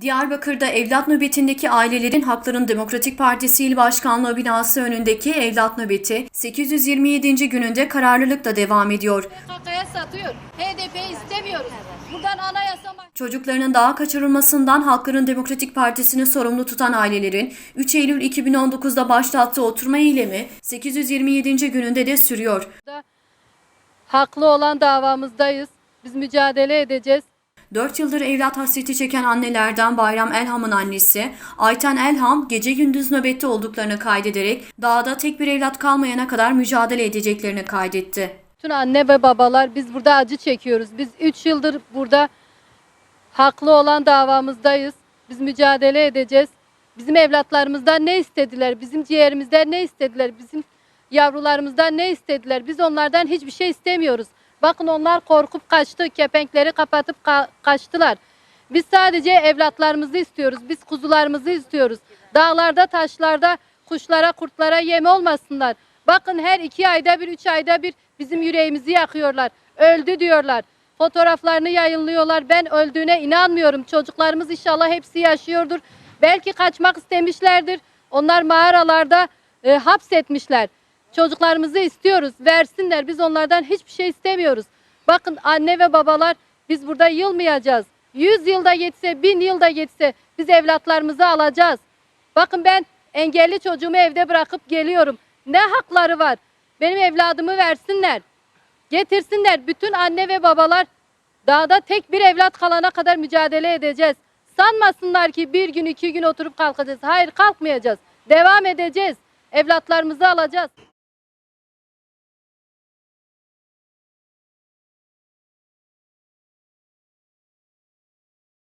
Diyarbakır'da evlat nöbetindeki ailelerin Hakların Demokratik Partisi İl Başkanlığı binası önündeki evlat nöbeti 827. gününde kararlılıkla devam ediyor. Satıyor. HDP'yi istemiyoruz. Buradan anayasa Çocuklarının daha kaçırılmasından Halkların Demokratik Partisi'ni sorumlu tutan ailelerin 3 Eylül 2019'da başlattığı oturma eylemi 827. gününde de sürüyor. haklı olan davamızdayız. Biz mücadele edeceğiz. 4 yıldır evlat hasreti çeken annelerden Bayram Elham'ın annesi Ayten Elham gece gündüz nöbette olduklarını kaydederek dağda tek bir evlat kalmayana kadar mücadele edeceklerini kaydetti. Bütün anne ve babalar biz burada acı çekiyoruz. Biz 3 yıldır burada haklı olan davamızdayız. Biz mücadele edeceğiz. Bizim evlatlarımızdan ne istediler? Bizim ciğerimizden ne istediler? Bizim yavrularımızdan ne istediler? Biz onlardan hiçbir şey istemiyoruz. Bakın onlar korkup kaçtı. Kepenkleri kapatıp ka- kaçtılar. Biz sadece evlatlarımızı istiyoruz. Biz kuzularımızı istiyoruz. Dağlarda, taşlarda kuşlara, kurtlara yem olmasınlar. Bakın her iki ayda bir, üç ayda bir bizim yüreğimizi yakıyorlar. Öldü diyorlar. Fotoğraflarını yayınlıyorlar. Ben öldüğüne inanmıyorum. Çocuklarımız inşallah hepsi yaşıyordur. Belki kaçmak istemişlerdir. Onlar mağaralarda e, hapsetmişler. Çocuklarımızı istiyoruz. Versinler. Biz onlardan hiçbir şey istemiyoruz. Bakın anne ve babalar biz burada yılmayacağız. Yüz yılda geçse, bin yılda geçse biz evlatlarımızı alacağız. Bakın ben engelli çocuğumu evde bırakıp geliyorum. Ne hakları var? Benim evladımı versinler. Getirsinler. Bütün anne ve babalar dağda tek bir evlat kalana kadar mücadele edeceğiz. Sanmasınlar ki bir gün iki gün oturup kalkacağız. Hayır kalkmayacağız. Devam edeceğiz. Evlatlarımızı alacağız.